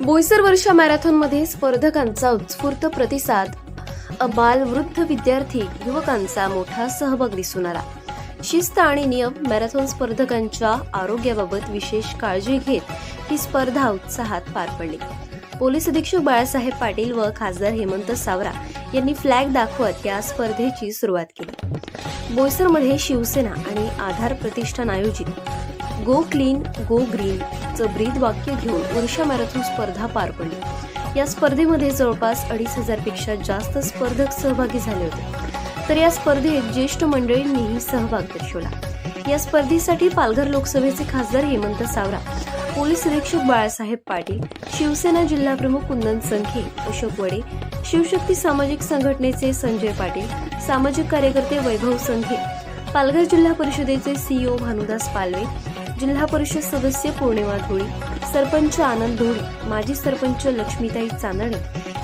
बोईसर वर्षा मॅरेथॉनमध्ये स्पर्धकांचा उत्स्फूर्त प्रतिसाद. अबाल वृद्ध विद्यार्थी युवकांचा मोठा सहभाग दिसून आला. शिस्त आणि नियम मॅरेथॉन स्पर्धकांच्या आरोग्याबाबत विशेष काळजी घेत ही स्पर्धा उत्साहात पार पडली. पोलीस अधीक्षक बाळासाहेब पाटील व खासदार हेमंत सावरा यांनी फ्लॅग दाखवत या स्पर्धेची सुरुवात केली. बोईसरमध्ये शिवसेना आणि आधार प्रतिष्ठान आयोजित. गो क्लीन गो ग्रीन चं ब्रीद वाक्य घेऊन वर्षा मॅरेथॉन स्पर्धा पार पडली. या स्पर्धेमध्ये जवळपास अडीच हजारपेक्षा जास्त स्पर्धक सहभागी झाले होते. तर या स्पर्धेत ज्येष्ठ मंडळींनीही सहभाग दर्शवला. या स्पर्धेसाठी पालघर लोकसभेचे खासदार हेमंत सावरा पोलीस अधीक्षक बाळासाहेब पाटील शिवसेना जिल्हाप्रमुख कुंदन संखे अशोक वडे शिवशक्ती सामाजिक संघटनेचे संजय पाटील सामाजिक कार्यकर्ते वैभव संघे पालघर जिल्हा परिषदेचे सीईओ भानुदास पालवे जिल्हा परिषद सदस्य पौर्णिमा धुळी सरपंच आनंद धुळी माजी सरपंच लक्ष्मीताई चांदणे.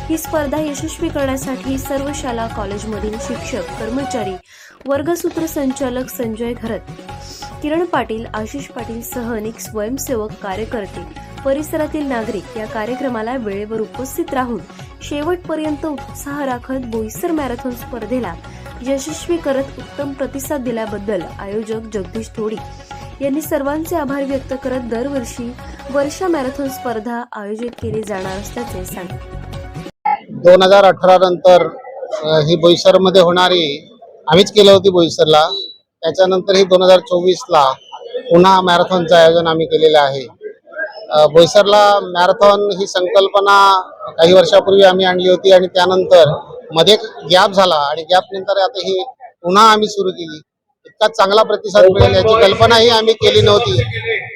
ही स्पर्धा यशस्वी करण्यासाठी सर्व शाळा कॉलेजमधील शिक्षक कर्मचारी वर्गसूत्र संचालक संजय घरत किरण पाटील आशिष पाटील सह अनेक स्वयंसेवक कार्यकर्ते परिसरातील नागरिक या कार्यक्रमाला वेळेवर उपस्थित राहून शेवटपर्यंत उत्साह राखत बोईसर मॅरेथॉन स्पर्धेला यशस्वी करत उत्तम प्रतिसाद दिल्याबद्दल आयोजक जगदीश थोडी यांनी सर्वांचे आभार व्यक्त करत दरवर्षी वर्षा मॅरेथॉन स्पर्धा आयोजित केली जाणार असल्याचे सांगितले दोन हजार अठरा नंतर ही बोईसरमध्ये होणारी आम्हीच केलं होती बोईसरला. त्याच्यानंतर ही दोन हजार चोवीसला पुन्हा मॅरेथॉनचं आयोजन आम्ही केलेलं आहे. बोईसरला मॅरेथॉन ही संकल्पना काही वर्षापूर्वी आम्ही आणली होती आणि त्यानंतरमध्ये गॅप झाला आणि गॅप नंतर आता ही पुन्हा आम्ही सुरू केली. इतका चांगला प्रतिसाद मिळेल याची कल्पनाही आम्ही केली नव्हती.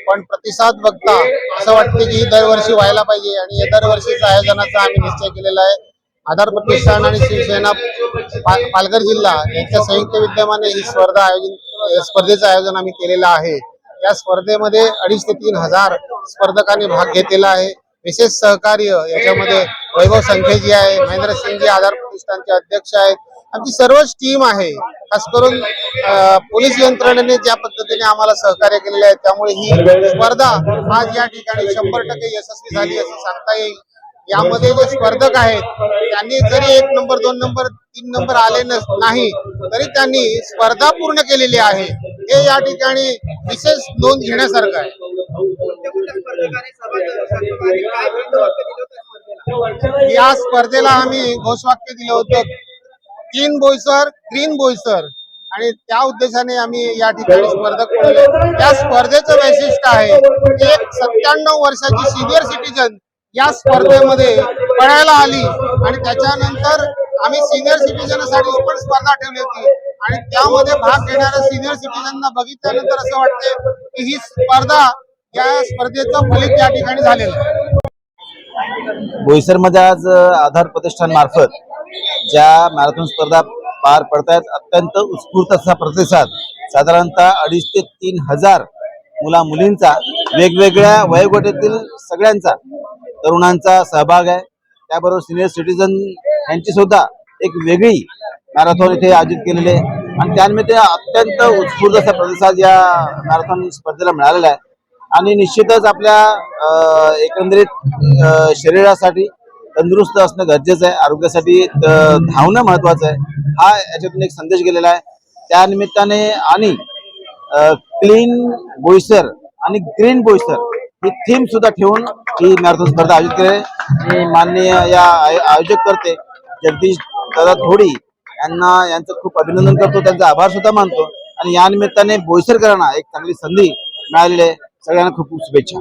पण प्रतिसाद बघता असं वाटते की ही दरवर्षी व्हायला पाहिजे आणि या दरवर्षीच्या आयोजनाचा आम्ही निश्चय केलेला आहे. आधार प्रतिष्ठान आणि शिवसेना पालघर जिल्हा यांच्या संयुक्त विद्यमाने ही स्पर्धा आयोजन स्पर्धेचं आयोजन आम्ही केलेलं आहे. या स्पर्धेमध्ये अडीच ते तीन हजार स्पर्धकांनी भाग घेतलेला आहे. विशेष सहकार्य याच्यामध्ये वैभव संखेजी आहे महेंद्र सिंगजी आधार प्रतिष्ठानचे अध्यक्ष आहेत. आमची सर्वच टीम आहे. खास करून पोलीस यंत्रणेने ज्या पद्धतीने आम्हाला सहकार्य केलेलं आहे त्यामुळे ही स्पर्धा आज या ठिकाणी शंभर टक्के यशस्वी झाली असं सांगता येईल. यामध्ये जे स्पर्धक आहेत त्यांनी जरी एक नंबर दोन नंबर तीन नंबर आले नस- नाही तरी त्यांनी स्पर्धा पूर्ण केलेली आहे. हे या ठिकाणी विशेष नोंद घेण्यासारखं आहे. या स्पर्धेला आम्ही घोषवाक्य दिलं होतं. क्लीन बोईसर ग्रीन बोईसर आणि त्या उद्देशाने आम्ही या ठिकाणी स्पर्धक ठेवले त्या स्पर्धेचं वैशिष्ट्य आहे की एक सत्त्याण्णव वर्षाची सिनियर सिटीजन या स्पर्धेमध्ये पळायला आली. आणि त्याच्यानंतर आम्ही सिनियर सिटीजनसाठी पण स्पर्धा ठेवली होती. आणि त्यामध्ये भाग घेणाऱ्या सिनियर सिटीजनना बघितल्यानंतर असं वाटते की ही स्पर्धा या स्पर्धेचं फलित या ठिकाणी झालेलं आहे. बोईसरमध्ये आज आधार प्रतिष्ठान मार्फत ज्या मॅरेथॉन स्पर्धा पार पडतायत अत्यंत उत्स्फूर्त असा प्रतिसाद. साधारणतः अडीच ते तीन हजार मुला मुलींचा वेगवेगळ्या वयोगटातील सगळ्यांचा तरुणांचा सहभाग आहे. त्याबरोबर सिनियर सिटीजन यांची सुद्धा एक वेगळी मॅरेथॉन इथे आयोजित केलेली आहे. आणि त्यानिमित्त अत्यंत उत्स्फूर्त असा प्रतिसाद या मॅरेथॉन स्पर्धेला मिळालेला आहे. आणि निश्चितच आपल्या एकंदरीत शरीरासाठी तंदुरुस्त असणं गरजेचं आहे. आरोग्यासाठी धावणं महत्वाचं आहे. हा याच्यातून एक संदेश गेलेला आहे. त्या निमित्ताने आणि क्लीन बोईसर आणि ग्रीन बोईसर ही थीम सुद्धा ठेवून ही मॅरेथॉन स्पर्धा आयोजित केली आहे. माननीय या आयोजक करते जगदीश दादा थोडी यांना यांचं खूप अभिनंदन करतो. त्यांचा आभार सुद्धा मानतो. आणि या निमित्ताने बोईसरकरांना एक चांगली संधी मिळालेली आहे. सगळ्यांना खूप खूप शुभेच्छा.